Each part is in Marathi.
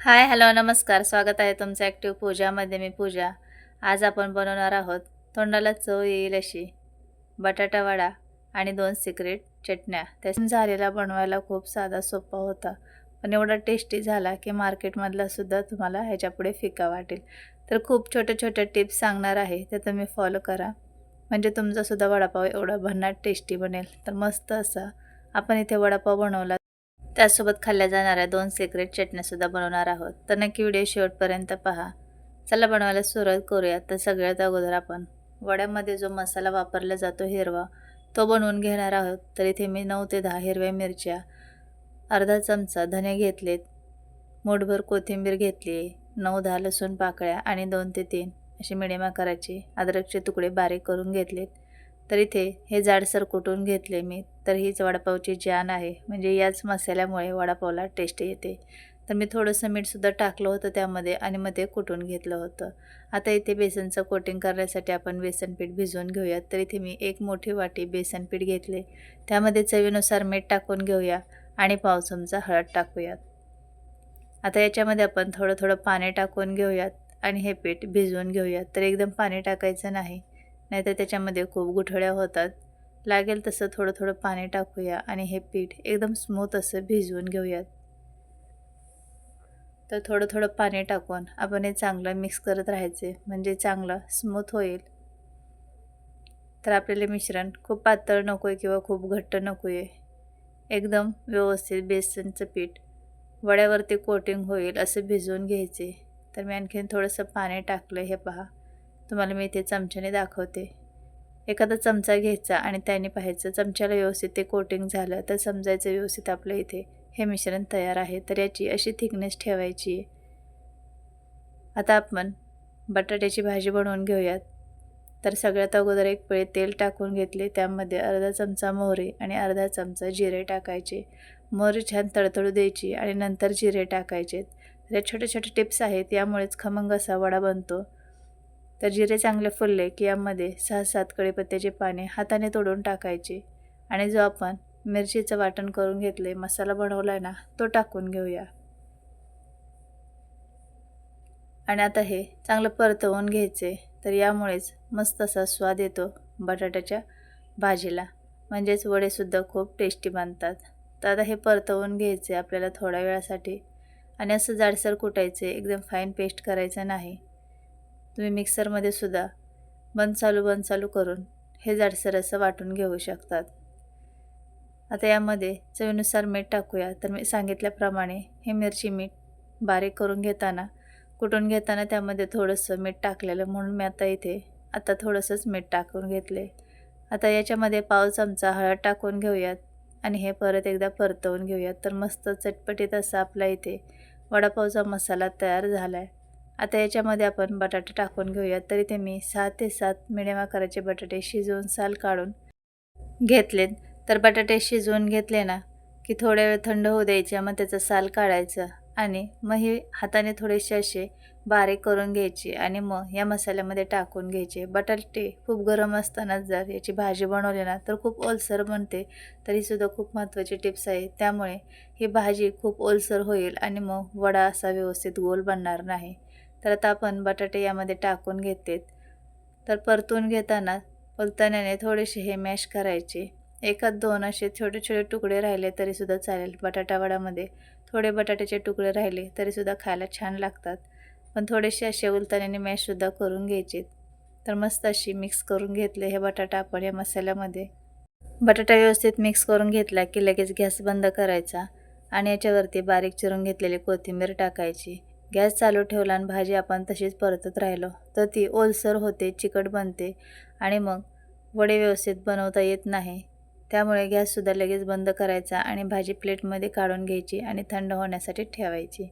हाय हॅलो नमस्कार. स्वागत आहे तुमचं ॲक्टिव्ह पूजामध्ये. मी पूजा. आज आपण बनवणार आहोत तोंडाला चव येईल अशी. बटाटा वडा आणि दोन सिक्रेट चटण्या. त्या झालेला बनवायला खूप साधा सोपा होता. पण एवढा टेस्टी झाला की मार्केटमधलासुद्धा तुम्हाला ह्याच्यापुढे फिका वाटेल. तर खूप छोट्या छोट्या टिप्स सांगणार आहे. ते तुम्ही फॉलो करा. म्हणजे तुमचासुद्धा वडापाव एवढा भन्नाट टेस्टी बनेल. तर मस्त असा. आपण इथे वडापाव बनवला. त्यासोबत खाल्ल्या जाणाऱ्या दोन सिक्रेट चटण्यासुद्धा बनवणार आहोत. तर नक्की व्हिडिओ शेवटपर्यंत पहा. चला बनवायला सुरुवात करूयात तर सगळ्यात अगोदर आपण वड्यामध्ये जो मसाला वापरला जातो हिरवा तो बनवून घेणार आहोत. तर इथे मी नऊ ते दहा हिरव्या मिरच्या अर्धा चमचा धने घेतलेत मूठभर कोथिंबीर घेतली नऊ दहा लसूण पाकळ्या आणि दोन ते तीन अशी मिडियम आकाराचे अद्रकचे तुकडे बारीक करून घेतलेत. तर इथे हे जाडसर कुटून घेतले मी. तर हीच वडापावची जान आहे. म्हणजे याच मसाल्यामुळे वडापावला टेस्ट येते. तर मी थोडंसं मीठसुद्धा टाकलं होतं त्यामध्ये आणि मग ते कुटून घेतलं होतं. आता इथे बेसनचं कोटिंग करण्यासाठी आपण बेसन पीठ भिजवून घेऊयात. तर इथे मी एक मोठी वाटी बेसन पीठ घेतले. त्यामध्ये चवीनुसार मीठ टाकून घेऊया आणि पाव चमचा हळद टाकूयात. आता याच्यामध्ये आपण थोडं थोडं पाणी टाकून घेऊयात आणि हे पीठ भिजवून घेऊयात. तर एकदम पाणी टाकायचं नाही. नाहीतर त्याच्यामध्ये खूप गुठळ्या होतात. लागेल तसं थोडं थोडं पाणी टाकूया आणि हे पीठ एकदम स्मूथ असं भिजवून घेऊयात. तर थोडं थोडं पाणी टाकून आपण हे चांगलं मिक्स करत राहायचे. म्हणजे चांगलं स्मूथ होईल. तर आपल्याला मिश्रण खूप पातळ नको आहे किंवा खूप घट्ट नको आहे एकदम व्यवस्थित बेसनचं पीठ वड्यावरती कोटिंग होईल असं भिजवून घ्यायचे. तर मी आणखीन थोडंसं पाणी टाकलं हे पहा. तुम्हाला मी इथे चमच्याने दाखवते. एखादा चमचा घ्यायचा आणि त्याने पाहायचं चमच्याला व्यवस्थित ते कोटिंग झालं तर समजायचं व्यवस्थित आपलं इथे हे मिश्रण तयार आहे तर याची अशी थिकनेस ठेवायची. आहे आता आपण बटाट्याची भाजी बनवून घेऊयात. तर सगळ्यात अगोदर एक पळे तेल टाकून घेतले त्यामध्ये अर्धा चमचा मोहरी आणि अर्धा चमचा जिरे टाकायचे. मोहरी छान तडतडू द्यायची आणि नंतर जिरे टाकायचे या छोटे छोटे टिप्स आहेत यामुळेच खमंग असा वडा बनतो. तर जिरे चांगले फुलले की यामध्ये सहा सात कढीपत्त्याचे पाने हाताने तोडून टाकायचे. आणि जो आपण मिरचीचं वाटण करून घेतले मसाला बनवला आहे ना तो टाकून घेऊया. आणि आता हे चांगलं परतवून घ्यायचे तर यामुळेच मस्त असा स्वाद येतो बटाट्याच्या भाजीला. म्हणजेच वडेसुद्धा खूप टेस्टी बनतात. तर आता हे परतवून घ्यायचे आपल्याला थोड्या वेळासाठी. आणि असं जाडसर कुटायचे एकदम फाईन पेस्ट करायचं नाही. तुम्ही मिक्सरमध्ये सुद्धा बंद चालू बंद चालू करून हे जाडसर असं वाटून घेऊ शकतात. आता यामध्ये चवीनुसार मीठ टाकूया. तर मी सांगितल्याप्रमाणे हे मिरची मीठ बारीक करून घेताना कुटून घेताना त्यामध्ये थोडंसं मीठ टाकलेलं म्हणून मी आता इथे आता थोडंसंच मीठ टाकून घेतले. आता याच्यामध्ये पाव चमचा हळद टाकून घेऊयात आणि हे परत एकदा परतवून घेऊयात. तर मस्त चटपटीत असा आपला इथे वडापावचा मसाला तयार झाला आहे आता याच्यामध्ये आपण बटाटे टाकून घेऊयात. तरी ते मी सहा ते सात मिडियम आकाराचे बटाटे शिजवून साल काढून घेतलेत. तर बटाटे शिजवून घेतले ना की थोड्या वेळ थंड होऊ द्यायचे मग त्याचा साल काढायचा आणि मग हे हाताने थोडेसे असे बारीक करून घ्यायचे आणि मग या मसाल्यामध्ये टाकून घ्यायचे. बटाटे खूप गरम असतानाच जर याची भाजी बनवली ना तर खूप ओलसर बनते. तरीसुद्धा खूप महत्त्वाची टिप्स आहे त्यामुळे ही भाजी खूप ओलसर होईल आणि मग वडा असा व्यवस्थित गोल बनणार नाही. तर आता आपण बटाटे यामध्ये टाकून घेतेत तर परतून घेताना पलताण्याने थोडेसे हे मॅश करायचे. एकात दोन असे छोटे छोटे तुकडे राहिले तरीसुद्धा चालेल. बटाटा वडामध्ये थोडे बटाट्याचे तुकडे राहिले तरीसुद्धा खायला छान लागतात. पण थोडेसे असे उलताण्याने मॅशसुद्धा करून घ्यायचे. तर मस्त अशी मिक्स करून घेतले हे बटाटा आपण या मसाल्यामध्ये. बटाटा व्यवस्थित मिक्स करून घेतला की लगेच गॅस बंद करायचा आणि याच्यावरती बारीक चिरून घेतलेली कोथिंबीर टाकायची. गॅस चालू ठेवला आणि भाजी आपण तशीच परतत राहिलो. तर ती ओलसर होते चिकट बनते आणि मग वडे व्यवस्थित बनवता येत नाही. त्यामुळे गॅससुद्धा लगेच बंद करायचा आणि भाजी प्लेटमध्ये काढून घ्यायची आणि थंड होण्यासाठी ठेवायची.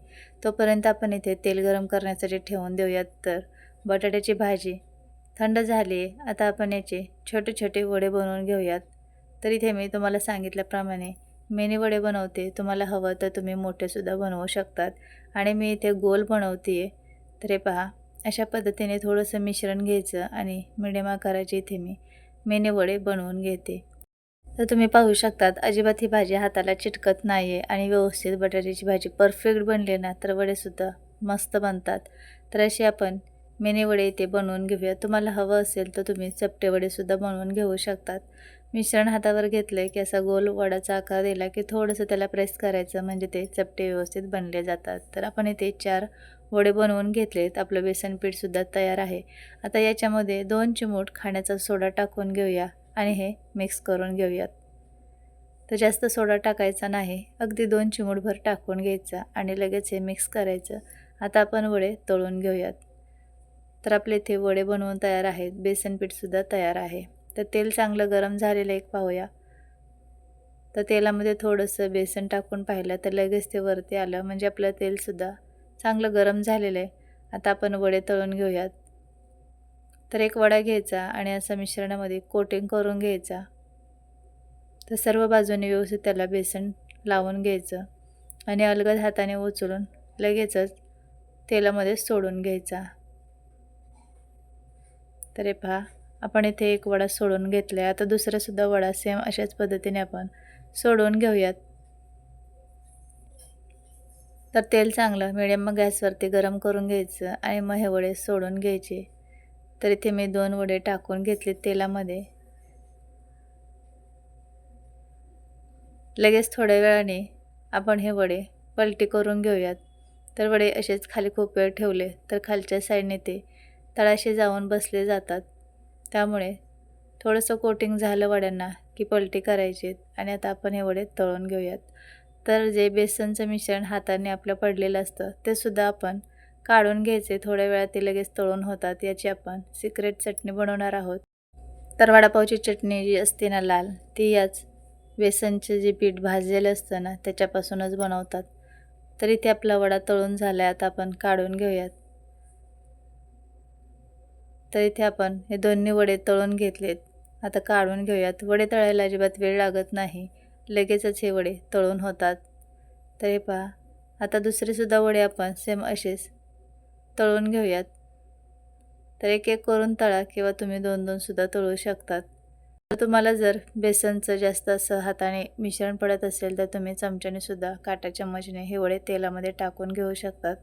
तोपर्यंत आपण इथे तेल गरम करण्यासाठी ठेवून देऊयात. तर बटाट्याची भाजी थंड झाली आहे. आता आपण याचे छोटे छोटे वडे बनवून घेऊयात. तर इथे मी तुम्हाला सांगितल्याप्रमाणे मेनी वडे बनवते. तुम्हाला हवं तर तुम्ही मोठेसुद्धा बनवू शकतात. आणि मी इथे गोल बनवते आहे तर हे पहा अशा पद्धतीने थोडंसं मिश्रण घ्यायचं आणि मिडियम आकाराचे इथे मी मेने वडे बनवून घेते. तर तुम्ही पाहू शकतात अजिबात ही भाजी हाताला चिटकत नाही आहे आणि व्यवस्थित बटाट्याची भाजी परफेक्ट बनली ना तर वडेसुद्धा मस्त बनतात. तर अशी आपण मेने वडे इथे बनवून घेऊया. तुम्हाला हवं असेल तर तुम्ही चपटे वडेसुद्धा बनवून घेऊ शकतात. मिश्रण हातावर घेतलं की असा गोल वडाचा आकार दिला की थोडंसं त्याला प्रेस करायचं म्हणजे ते चपटे व्यवस्थित बनले जातात. तर आपण इथे चार वडे बनवून घेतलेत. आपलं बेसन पीठसुद्धा तयार आहे. आता याच्यामध्ये दोन चिमूट खाण्याचा सोडा टाकून घेऊया आणि हे मिक्स करून घेऊयात. तर जास्त सोडा टाकायचा नाही. अगदी दोन चिमूटभर टाकून घ्यायचा आणि लगेच हे मिक्स करायचं. आता आपण वडे तळून घेऊयात. तर आपले इथे वडे बनवून तयार आहेत. बेसन पीठसुद्धा तयार आहे. तर तेल चांगलं गरम झालेलं एक पाहूया. तर तेलामध्ये थोडंसं बेसन टाकून पाहिलं तर लगेच ते वरती आलं. म्हणजे आपलं तेलसुद्धा चांगलं गरम झालेलं आहे. आता आपण वडे तळून घेऊयात. तर एक वडा घ्यायचा आणि असं मिश्रणामध्ये कोटिंग करून घ्यायचा. तर सर्व बाजूने व्यवस्थित त्याला बेसन लावून घ्यायचं आणि अलगद हाताने उचलून लगेचच तेलामध्ये सोडून घ्यायचा. तर हे पहा. आपण इथे एक वडा सोडून घेतला आहे आता दुसरासुद्धा वडा सेम अशाच पद्धतीने आपण सोडून घेऊयात. तर तेल चांगलं मिडियम गॅसवरती गरम करून घ्यायचं आणि मग हे वडे सोडून घ्यायचे. तर इथे मी दोन वडे टाकून घेतले तेलामध्ये. लगेच थोड्या वेळाने आपण हे वडे पलटी करून घेऊयात. तर वडे असेच खाली खूप वेळ ठेवले तर खालच्या साईडने ते तळाशी जाऊन बसले जातात. त्यामुळे थोडंसं कोटिंग झालं वड्यांना की पलटी करायची आणि आता आपण हे वडे तळून घेऊयात. तर जे बेसनचं मिश्रण हाताने आपलं पडलेलं असतं ते सुद्धा आपण काढून घ्यायचे. थोड्या वेळात ते लगेच तळून होतात याची आपण सिक्रेट चटणी बनवणार आहोत. तर वडापावची चटणी जी असते ना लाल ती याच बेसनचे जे पीठ भाजलेलं असतं ना त्याच्यापासूनच बनवतात. तर इथे आपला वडा तळून झाला आहे आता आपण काढून घेऊयात. तर इथे आपण हे दोन्ही वडे तळून घेतलेत. आता काढून घेऊयात. वडे तळायला अजिबात वेळ लागत नाही. लगेचच हे वडे तळून होतात. तर हे पहा. आता दुसरेसुद्धा वडे आपण सेम असेच तळून घेऊयात. तर एक एक करून तळा किंवा तुम्ही दोन दोनसुद्धा तळू शकतात. तर तुम्हाला जर बेसनचं जास्त असं हाताने मिश्रण पडत असेल तर तुम्ही चमच्याने सुद्धा काटा चम्मचने हे वडे तेलामध्ये टाकून घेऊ शकतात.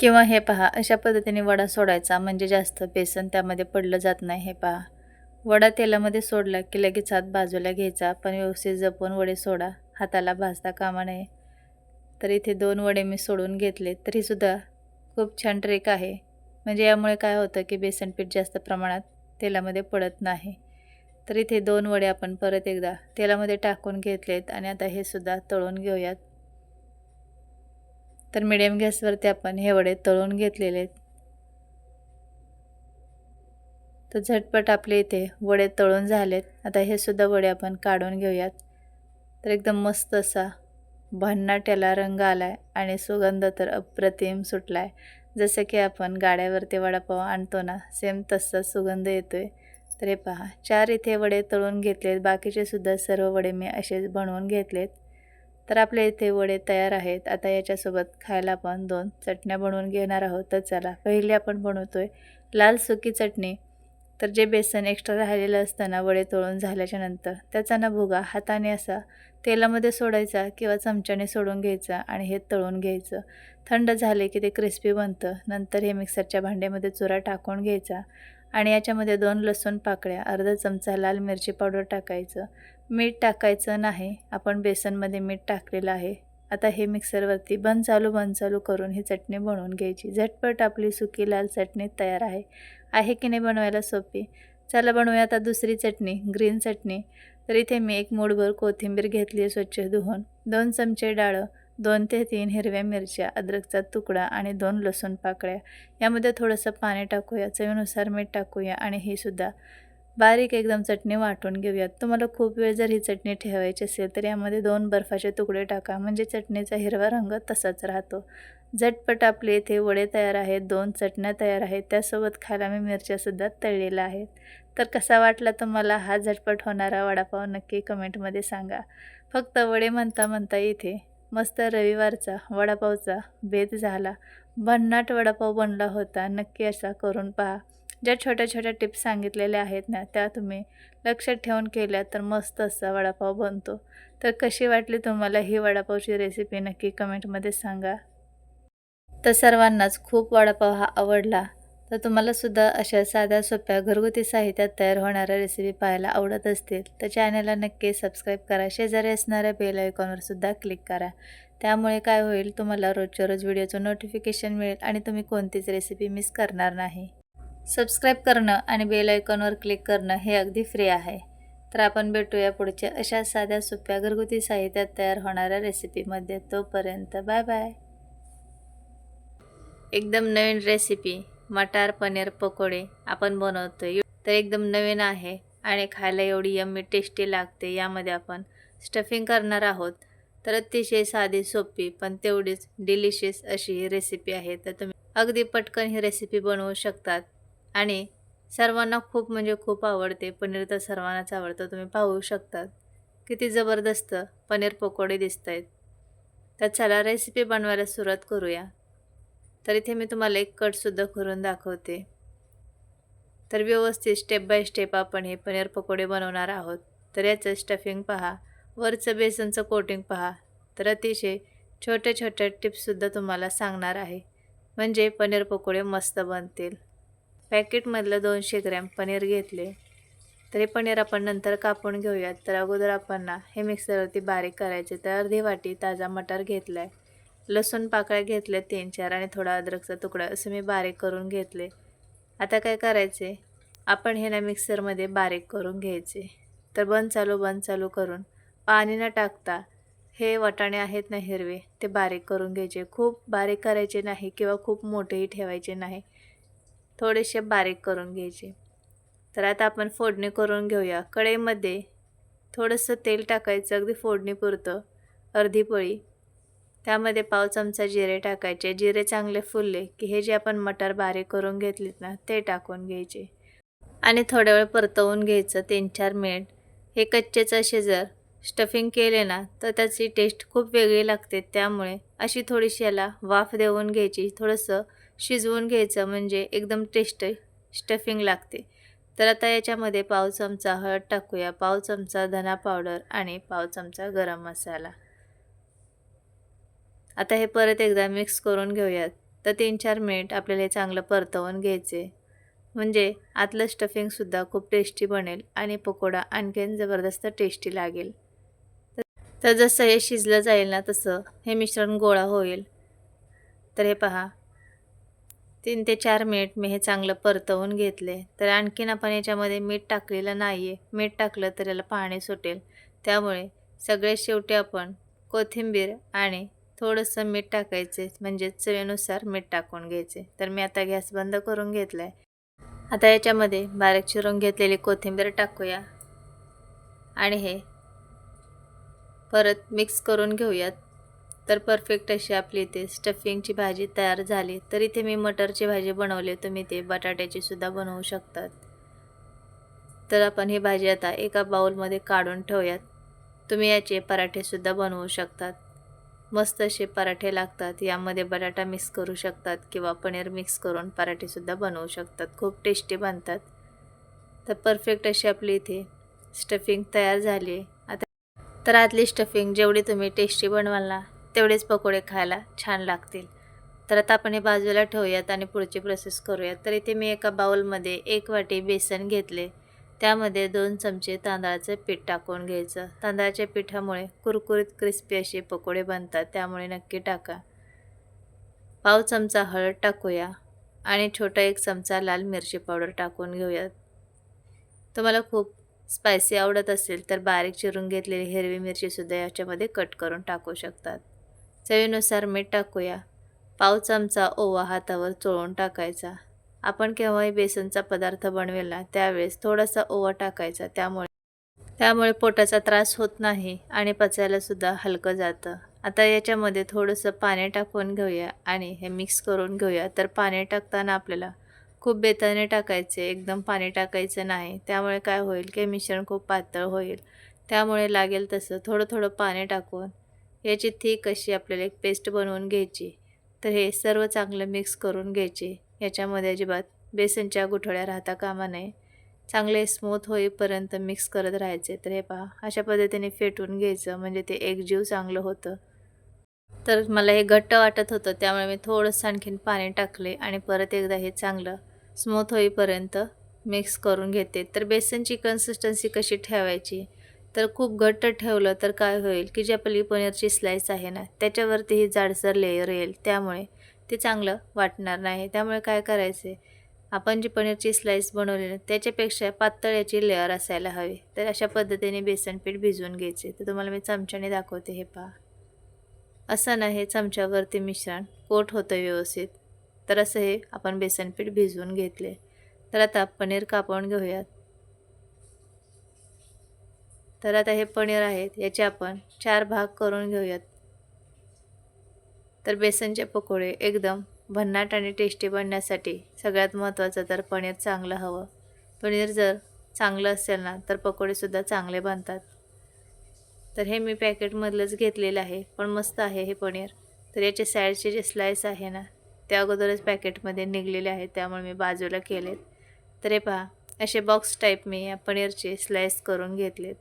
किंवा हे पहा अशा पद्धतीने वडा सोडायचा. म्हणजे जास्त बेसन त्यामध्ये पडलं जात नाही हे पहा. वडा तेलामध्ये सोडला की लगेच हात बाजूला घ्यायचा. पण व्यवस्थित जपून वडे सोडा. हाताला भाजता कामा नये. तर इथे दोन वडे मी सोडून घेतले. तरीसुद्धा खूप छान ट्रेक आहे. म्हणजे यामुळे काय होतं की बेसन पीठ जास्त प्रमाणात तेलामध्ये पडत नाही. तर इथे दोन वडे आपण परत एकदा तेलामध्ये टाकून घेतलेत. आणि आता हे सुद्धा तळून घेऊयात. तर मिडियम गॅसवरती आपण हे वडे तळून घेतलेले आहेत. तर झटपट आपले इथे वडे तळून झालेत. आता हे सुद्धा वडे आपण काढून घेऊयात. तर एकदम मस्त असा भन्नाट याला रंग आला आहे आणि सुगंध तर अप्रतिम सुटला आहे जसं की आपण गाड्यावरती वडापाव आणतो ना सेम तसा सुगंध येतो आहे तर हे पहा चार इथे वडे तळून घेतलेत. बाकीचे सुद्धा सर्व वडे मी असेच बनवून घेतलेत. तर आपल्या इथे वडे तयार आहेत. आता याच्यासोबत खायला आपण दोन चटण्या बनवून घेणार आहोत. तर चला पहिली आपण बनवतो आहे लाल सुकी चटणी. तर जे बेसन एक्स्ट्रा राहिलेलं असतं ना वडे तळून झाल्याच्यानंतर त्याचा ना भुगा हाताने असा तेलामध्ये सोडायचा किंवा चमच्याने सोडून घ्यायचा आणि हे तळून घ्यायचं. थंड झाले की ते क्रिस्पी बनतं. नंतर हे मिक्सरच्या भांड्यामध्ये चुरा टाकून घ्यायचा आणि याच्यामध्ये दोन लसूण पाकळ्या अर्धा चमचा लाल मिरची पावडर टाकायचं. मीठ टाकायचं नाही. आपण बेसनमध्ये मीठ टाकलेलं आहे. आता हे मिक्सरवरती बंद चालू बंद चालू करून ही चटणी बनवून घ्यायची. झटपट आपली सुकी लाल चटणी तयार आहे. आहे की नाही बनवायला सोपी? चला बनवूया आता दुसरी चटणी ग्रीन चटणी. तर इथे मी एक मूठभर कोथिंबीर घेतली आहे स्वच्छ धुवून. दोन चमचे डाळं दोन ते तीन हिरव्या मिरच्या अद्रकचा तुकडा आणि दोन लसूण पाकळ्या. यामध्ये थोडंसं पाणी टाकूया. चवीनुसार मीठ टाकूया आणि ही सुद्धा. बारीक एकदम चटणी वाटून घेऊयात. तुम्हाला खूप वेळ जर ही चटणी ठेवायची असेल तर यामध्ये दोन बर्फाचे तुकडे टाका. म्हणजे चटणीचा हिरवा रंग तसाच राहतो. झटपट आपले इथे वडे तयार आहेत दोन चटण्या तयार आहेत. त्यासोबत खायला मी मिरच्यासुद्धा तळलेल्या आहेत. तर कसा वाटला तुम्हाला? हा झटपट होणारा वडापाव नक्की कमेंटमध्ये सांगा. फक्त वडे म्हणता म्हणता इथे मस्त रविवारचा वडापावचा भेद झाला. भन्नाट वडापाव बनला होता. नक्की असा करून पहा. ज्या छोट्या छोट्या टिप्स सांगितलेल्या आहेत ना त्या तुम्ही लक्षात ठेवून केल्या तर मस्त असा वडापाव बनतो. तर कशी वाटली तुम्हाला ही वडापावची रेसिपी नक्की कमेंटमध्ये सांगा. तर सर्वांनाच खूप वडापाव हा आवडला. तर तुम्हाला सुद्धा अशा साध्या सोप्या घरगुती साहित्यात तयार होणाऱ्या रेसिपी पाहायला आवडत असतील तर चॅनलला नक्की सबस्क्राईब करा. शेजारी असणाऱ्या बेल आयकॉनवरसुद्धा क्लिक करा. त्यामुळे काय होईल तुम्हाला रोजच्या रोज व्हिडिओचं नोटिफिकेशन मिळेल आणि तुम्ही कोणतीच रेसिपी मिस करणार नाही. सबस्क्राईब करणं आणि बेल आयकॉनवर क्लिक करणं हे अगदी फ्री आहे. तर आपण भेटूया पुढच्या अशा साध्या सोप्या घरगुती साहित्यात तयार होणाऱ्या रेसिपीमध्ये. तोपर्यंत बाय बाय. एकदम नवीन रेसिपी मटार पनीर पकोडे आपण बनवतो तर एकदम नवीन आहे आणि खायला एवढी यम्मी टेस्टी लागते यामध्ये आपण स्टफिंग करणार आहोत. तर अतिशय साधी सोपी पण तेवढीच डिलिशियस अशी ही रेसिपी आहे. तर तुम्ही अगदी पटकन ही रेसिपी बनवू शकतात. आणि सर्वांना खूप म्हणजे खूप आवडते. पनीर तर सर्वांनाच आवडतं. तुम्ही पाहू शकतात. किती जबरदस्त पनीर पकोडे दिसत आहेत तर चला रेसिपी बनवायला सुरुवात करूया. तर इथे मी तुम्हाला एक कटसुद्धा करून दाखवते. तर व्यवस्थित स्टेप बाय स्टेप आपण हे पनीर पकोडे बनवणार आहोत. तर याचं स्टफिंग पहा. वरचं बेसनचं कोटिंग पहा. तर अतिशय छोट्या छोट्या टिप्ससुद्धा तुम्हाला सांगणार आहे. म्हणजे पनीर पकोडे मस्त बनतील. पॅकेटमधलं दोनशे ग्रॅम पनीर घेतले. तर हे पनीर आपण नंतर कापून घेऊयात. तर अगोदर आपण ना हे मिक्सरवरती बारीक करायचे. तर अर्धी वाटी ताजा मटार घेतला आहे लसूण पाकळ्या घेतल्या तीन चार आणि थोडा अद्रकचा तुकडा असं मी बारीक करून घेतले. आता काय करायचे? आपण हे ना मिक्सरमध्ये बारीक करून घ्यायचे. तर बंद चालू बंद चालू करून पाणी न टाकता हे वाटाणे आहेत ना हिरवे ते बारीक करून घ्यायचे. खूप बारीक करायचे नाही किंवा खूप मोठेही ठेवायचे नाही. थोडेसे बारीक करून घ्यायचे. तर आता आपण फोडणी करून घेऊया. कढईमध्ये थोडंसं तेल टाकायचं अगदी फोडणीपुरतं अर्धी पळी. त्यामध्ये पाव चमचा जिरे टाकायचे. जिरे चांगले फुलले की हे जे आपण मटार बारीक करून घेतलीत ना ते टाकून घ्यायचे. आणि थोड्या वेळ परतवून घ्यायचं तीन चार मिनिट. हे कच्चेचं असे जर स्टफिंग केले ना तर त्याची टेस्ट खूप वेगळी लागते. त्यामुळे अशी थोडीशी याला वाफ देऊन घ्यायची. थोडंसं शिजवून घ्यायचं म्हणजे एकदम टेस्ट स्टफिंग लागते. तर आता याच्यामध्ये पाव चमचा हळद टाकूया. पाव चमचा धना पावडर आणि पाव चमचा गरम मसाला. आता हे परत एकदा मिक्स करून घेऊयात. तर तीन चार मिनिट आपल्याला हे चांगलं परतवून घ्यायचे. म्हणजे आतलं स्टफिंगसुद्धा खूप टेस्टी बनेल आणि पकोडा आणखीन जबरदस्त टेस्टी लागेल. तर जसं हे शिजलं जाईल ना तसं हे मिश्रण गोळा होईल. तर हे पहा. तीन ते चार मिनिट मी हे चांगलं परतवून घेतले. तर आणखीन आपण याच्यामध्ये मीठ टाकलेलं नाही आहे मीठ टाकलं तर याला पाणी सुटेल. त्यामुळे सगळे शेवटी आपण कोथिंबीर आणि थोडंसं मीठ टाकायचे म्हणजे चवीनुसार मीठ टाकून घ्यायचे. तर मी आता गॅस बंद करून घेतला आहे आता याच्यामध्ये बारीक चिरून घेतलेली कोथिंबीर टाकूया. आणि हे परत मिक्स करून घेऊयात. तर परफेक्ट अशी आपली इथे स्टफिंगची भाजी तयार झाली. तर इथे मी मटरची भाजी बनवली तुम्ही ते बटाट्याची सुद्धा बनवू शकतात. तर आपण ही भाजी आता एका बाउलमध्ये काढून ठेवूयात. तुम्ही याचे पराठेसुद्धा बनवू शकतात. मस्त असे पराठे लागतात. यामध्ये बटाटा मिक्स करू शकतात किंवा पनीर मिक्स करून पराठेसुद्धा बनवू शकतात. खूप टेस्टी बनतात. तर परफेक्ट अशी आपली इथे स्टफिंग तयार झाली आहे. आता तर आतली स्टफिंग जेवढी तुम्ही टेस्टी बनवाल ना तेवढेच पकोडे खायला छान लागतील. तर आता आपण हे बाजूला ठेवूयात आणि पुढची प्रोसेस करूयात. तर इथे मी एका बाउलमध्ये एक वाटी बेसन घेतले. त्यामध्ये दोन चमचे तांदळाचं पीठ टाकून घ्यायचं. तांदळाच्या पिठामुळे कुरकुरीत क्रिस्पी असे पकोडे बनतात त्यामुळे नक्की टाका. पाव चमचा हळद टाकूया आणि छोटा एक चमचा लाल मिरची पावडर टाकून घेऊयात. तुम्हाला खूप स्पायसी आवडत असेल तर बारीक चिरून घेतलेली हिरवी मिरचीसुद्धा याच्यामध्ये कट करून टाकू शकतात. चवीनुसार मीठ टाकूया. पाव चमचा ओवा हातावर चोळून टाकायचा. आपण केव्हाही बेसनचा पदार्थ बनवेला त्यावेळेस थोडासा ओवा टाकायचा. त्यामुळे त्यामुळे पोटाचा त्रास होत नाही आणि पचायलासुद्धा हलकं जातं. आता याच्यामध्ये थोडंसं पाणी टाकून घेऊया आणि हे मिक्स करून घेऊया. तर पाणी टाकताना आपल्याला खूप बेताने टाकायचे एकदम पाणी टाकायचं नाही. त्यामुळे काय होईल की मिश्रण खूप पातळ होईल. त्यामुळे लागेल तसं थोडं थोडं पाणी टाकून याची थिक अशी आपल्याला एक पेस्ट बनवून घ्यायची. तर हे सर्व चांगलं मिक्स करून घ्यायचे. याच्यामध्ये अजिबात बेसनच्या गुठळ्या राहता कामा नये. चांगले स्मूथ होईपर्यंत मिक्स करत राहायचे. तर हे पहा अशा पद्धतीने फेटून घ्यायचं. म्हणजे ते एकजीव चांगलं होतं. तर मला हे घट्ट वाटत होतं. त्यामुळे मी थोडंसं आणखीन पाणी टाकले आणि परत एकदा हे चांगलं स्मूथ होईपर्यंत मिक्स करून घेते. तर बेसनची कन्सिस्टन्सी कशी ठेवायची? तर खूप घट्ट ठेवलं तर काय होईल की जी आपली पनीरची स्लाईस आहे ना त्याच्यावरती ही जाडसर लेयर येईल. त्यामुळे ते चांगलं वाटणार नाही. त्यामुळे काय करायचं? आपण जी पनीरची स्लाईस बनवली ना त्याच्यापेक्षा पातळ्याची लेअर असायला हवी. तर अशा पद्धतीने बेसन पीठ भिजवून घ्यायचे. तर तुम्हाला मी चमच्याने दाखवते हे पहा. असं नाही हे चमच्यावरती मिश्रण कोट होतं व्यवस्थित. तर असं हे आपण बेसन पीठ भिजवून घेतले. तर आता पनीर कापून घेऊयात. तर आता हे पनीर आहेत याचे आपण चार भाग करून घेऊयात. तर बेसनचे पकोडे एकदम भन्नाट आणि टेस्टी बनण्यासाठी सगळ्यात महत्त्वाचं तर पनीर चांगलं हवं. पनीर जर चांगलं असेल ना तर पकोडेसुद्धा चांगले बनतात. तर हे मी पॅकेटमधलंच घेतलेलं आहे पण मस्त आहे हे पनीर. तर याचे साईडचे जे स्लाईस आहे ना त्या अगोदरच पॅकेटमध्ये निघलेले आहेत त्यामुळे मी बाजूला केलेत. तर हे पहा असे बॉक्स टाईप मी या पनीरचे स्लाईस करून घेतलेत.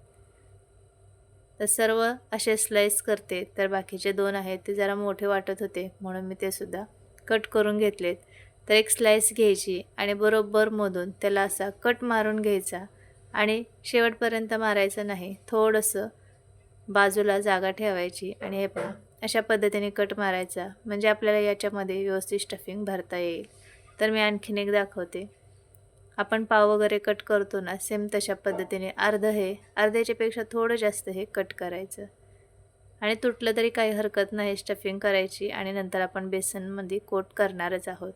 तर सर्व असे स्लाईस करते. तर बाकीचे दोन आहेत ते जरा मोठे वाटत होते म्हणून मी ते सुद्धा कट करून घेतलेत. तर एक स्लाईस घ्यायची आणि बरोबर मधून त्याला असा कट मारून घ्यायचा आणि शेवटपर्यंत मारायचं नाही थोडंसं बाजूला जागा ठेवायची आणि हे पण अशा पद्धतीने कट मारायचा. म्हणजे आपल्याला याच्यामध्ये व्यवस्थित स्टफिंग भरता येईल. तर मी आणखीन एक दाखवते. आपण पाव वगैरे कट करतो ना सेम तशा पद्धतीने. अर्ध हे अर्ध्याच्यापेक्षा थोडं जास्त हे कट करायचं. आणि तुटलं तरी काही हरकत नाही स्टफिंग करायची आणि नंतर आपण बेसनमध्ये कोट करणारच आहोत.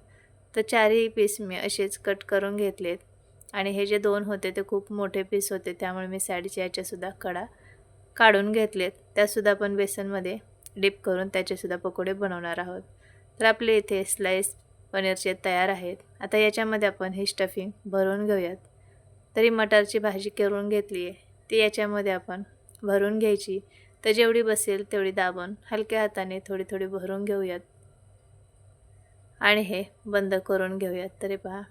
तर चारही पीस मी असेच कट करून घेतलेत. आणि हे जे दोन होते ते खूप मोठे पीस होते त्यामुळे मी साईडच्या याच्यासुद्धा कडा काढून घेतलेत. त्यासुद्धा आपण बेसनमध्ये डिप करून त्याचेसुद्धा पकोडे बनवणार आहोत. तर आपले इथे स्लाईस पनीरचे तयार आहेत. आता याच्यामध्ये आपण हे स्टफिंग भरून घेऊयात. तरी मटारची भाजी करून घेतली आहे. ती याच्यामध्ये आपण भरून घ्यायची. तर जेवढी बसेल तेवढी दाबून हलक्या हाताने थोडी थोडी भरून घेऊयात. आणि हे बंद करून घेऊयात. तरी पहा.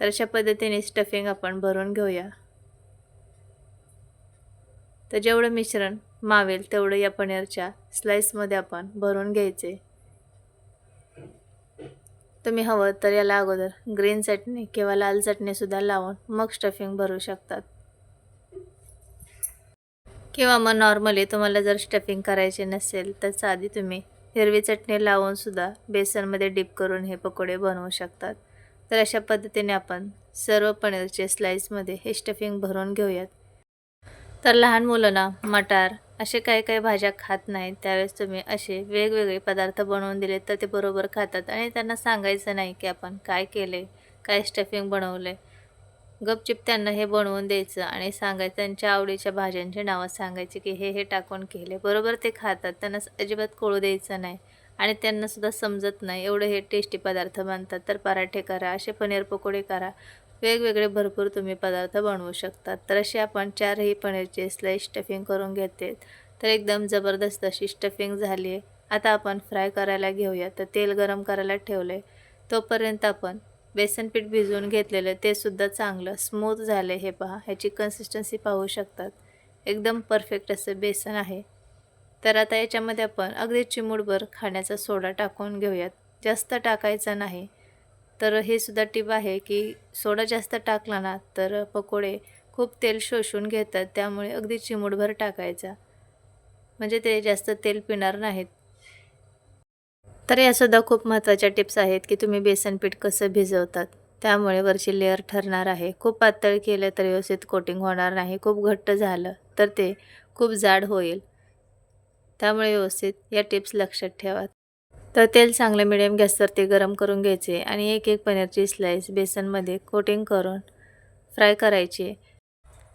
तर अशा पद्धतीने स्टफिंग आपण भरून घेऊया. तर जेवढं मिश्रण मावेल तेवढं या पनीरच्या स्लाईसमध्ये आपण भरून घ्यायचे. तुम्ही हवं तर याला अगोदर ग्रीन चटणी किंवा लाल चटणीसुद्धा लावून मग स्टफिंग भरू शकतात. किंवा मग नॉर्मली तुम्हाला जर स्टफिंग करायचे नसेल तर साधी तुम्ही हिरवी चटणी लावूनसुद्धा बेसनमध्ये डिप करून हे पकोडे बनवू शकतात. तर अशा पद्धतीने आपण सर्व पनीरचे स्लाईसमध्ये हे स्टफिंग भरून घेऊयात. तर लहान मुलांना मटार असे काही काही भाज्या खात नाहीत. त्यावेळेस तुम्ही असे वेगवेगळे पदार्थ बनवून दिले तर ते बरोबर खातात. आणि त्यांना सांगायचं नाही की आपण काय केले काय स्टफिंग बनवले. गपचिप त्यांना हे बनवून द्यायचं आणि सांगायचं त्यांच्या आवडीच्या भाज्यांची नावं सांगायची की हे हे टाकून केले. बरोबर ते खातात. त्यांना अजिबात कळू द्यायचं नाही. आणि त्यांनासुद्धा समजत नाही. एवढं हे टेस्टी पदार्थ बनतात. तर पराठे करा असे पनीर पकोडे करा. वेगवेगळे भरपूर तुम्ही पदार्थ बनवू शकतात. तर असे आपण चारही पनीरचे स्लाईस स्टफिंग करून घेते. तर एकदम जबरदस्त अशी स्टफिंग झाली आहे. आता आपण फ्राय करायला घेऊया. तर तेल गरम करायला ठेवले तोपर्यंत आपण बेसन पीठ भिजवून घेतलेलं ते सुद्धा चांगलं स्मूथ झाले हे पहा. ह्याची कन्सिस्टन्सी पाहू शकतात. एकदम परफेक्ट असं बेसन आहे. तर आता याच्यामध्ये आपण अगदी चिमूटभर खाण्याचा सोडा टाकून घेऊयात. जास्त टाकायचा नाही. तर हे सुद्धा टिप आहे की सोडा जास्त टाकला ना तर पकोडे खूप तेल शोषून घेतात त्यामुळे अगदी चिमूटभर टाकायचा. म्हणजे ते जास्त तेल पिणार नाहीत. तर यासुद्धा खूप महत्त्वाच्या टिप्स आहेत की तुम्ही बेसन पीठ कसं भिजवतात. त्यामुळे वरची लेअर ठरणार आहे. खूप पातळ केलं तर व्यवस्थित कोटिंग होणार नाही. खूप घट्ट झालं तर ते खूप जाड होईल. त्यामुळे व्यवस्थित या टिप्स लक्षात ठेवा. तर तेल चांगलं मिडियम गॅसवर ते गरम करून घ्यायचे आणि एक एक पनीरची स्लाईस बेसनमध्ये कोटिंग करून फ्राय करायची.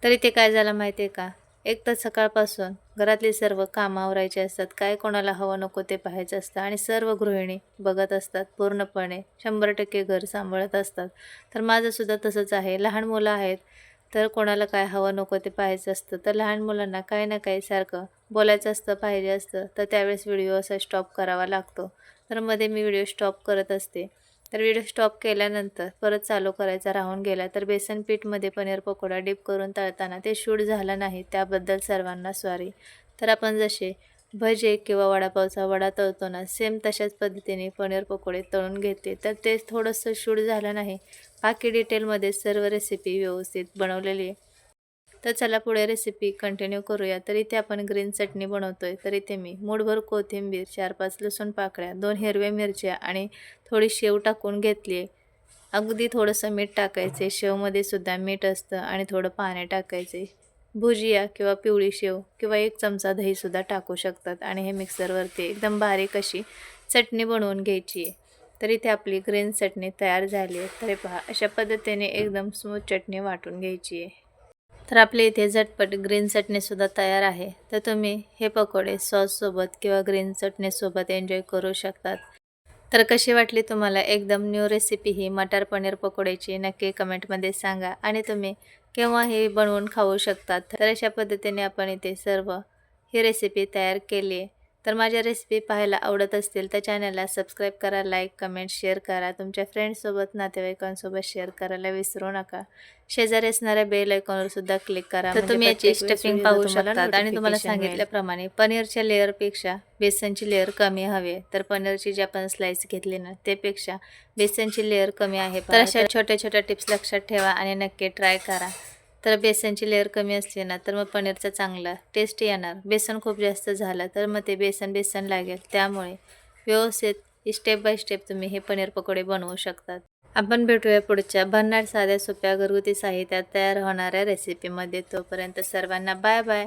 तरी ते काय झालं माहिती आहे का? एक तर सकाळपासून घरातली सर्व कामं आवरायचे असतात. काय कोणाला हवं नको ते पाहायचं असतं आणि सर्व गृहिणी बघत असतात. पूर्णपणे शंभर टक्के घर सांभाळत असतात. तर माझंसुद्धा तसंच आहे. लहान मुलं आहेत. तर कोणाला काय हवं नको ते पाहायचं असतं. तर लहान मुलांना काही ना काही सारखं बोलायचं असतं पाहिजे असतं. तर त्यावेळेस व्हिडिओ असा स्टॉप करावा लागतो. तर मध्ये मी व्हिडिओ स्टॉप करत असते. तर व्हिडिओ स्टॉप केल्यानंतर परत चालू करायचा राहून गेला. तर बेसन पीठमध्ये पनीर पकोडा डिप करून तळताना ते शूट झालं नाही. त्याबद्दल सर्वांना सॉरी तर आपण जसे भजे किंवा वडापावचा वडा तळतो ना सेम तशाच पद्धतीने पनीर पकोडे तळून घेते. तर ते थोडंसं शूट झालं नाही. बाकी डिटेलमध्ये सर्व रेसिपी व्यवस्थित बनवलेली आहे. तर चला पुढे रेसिपी कंटिन्यू करूया. तर इथे आपण ग्रीन चटणी बनवतोय. तर इथे मी मूठभर कोथिंबीर चार पाच लसूण पाकळ्या दोन हिरव्या मिरच्या आणि थोडी शेव टाकून घेतली आहे. अगदी थोडंसं मीठ टाकायचे शेवमध्ये सुद्धा मीठ असतं आणि थोडं पाणी टाकायचे भुजिया किंवा पिवळी शेव किंवा एक चमचा दहीसुद्धा टाकू शकतात आणि हे मिक्सरवरती एकदम बारीक अशी चटणी बनवून घ्यायची आहे. तर इथे आपली ग्रीन चटणी तयार झाली आहे. तरी पहा अशा पद्धतीने एकदम स्मूथ चटणी वाटून घ्यायची आहे. तर आपल्या इथे झटपट ग्रीन चटणीसुद्धा तयार आहे. तर तुम्ही हे पकोडे सॉससोबत किंवा ग्रीन चटणीसोबत एन्जॉय करू शकतात. तर कशी वाटली तुम्हाला? एकदम न्यू रेसिपी ही मटार पनीर पकोड्याची नक्की कमेंटमध्ये सांगा. आणि तुम्ही केव्हा हे बनवून खाऊ शकतात. तर अशा पद्धतीने आपण इथे सर्व ही रेसिपी तयार केली आहे. तर माझ्या रेसिपी पाहायला आवडत असतील तर चॅनलला सबस्क्राईब करा लाईक कमेंट शेअर करा. तुमच्या फ्रेंड्ससोबत नातेवाईकांसोबत शेअर करायला विसरू नका. शेजारी असणाऱ्या बेल आयकॉनवर सुद्धा क्लिक करा. म्हणजे तुम्ही याची स्टफिंग पाहू शकतात आणि तुम्हाला. सांगितल्याप्रमाणे पनीरच्या लेअरपेक्षा बेसनची लेअर कमी हवी आहे. तर पनीरची जी आपण स्लाइस घेतली ना त्यापेक्षा बेसनची लेअर कमी आहे. तर अशा छोट्या छोट्या टिप्स लक्षात ठेवा आणि नक्की ट्राय करा. तर बेसनची लेअर कमी असली ना तर मग पनीरचा चांगला टेस्ट येणार. बेसन खूप जास्त झालं तर मग ते बेसन बेसन लागेल. त्यामुळे व्यवस्थित स्टेप बाय स्टेप तुम्ही हे पनीर पकोडे बनवू शकतात. आपण भेटूया पुढच्या भन्नाट साध्या सोप्या घरगुती साहित्यात तयार होणाऱ्या रेसिपीमध्ये तोपर्यंत सर्वांना बाय बाय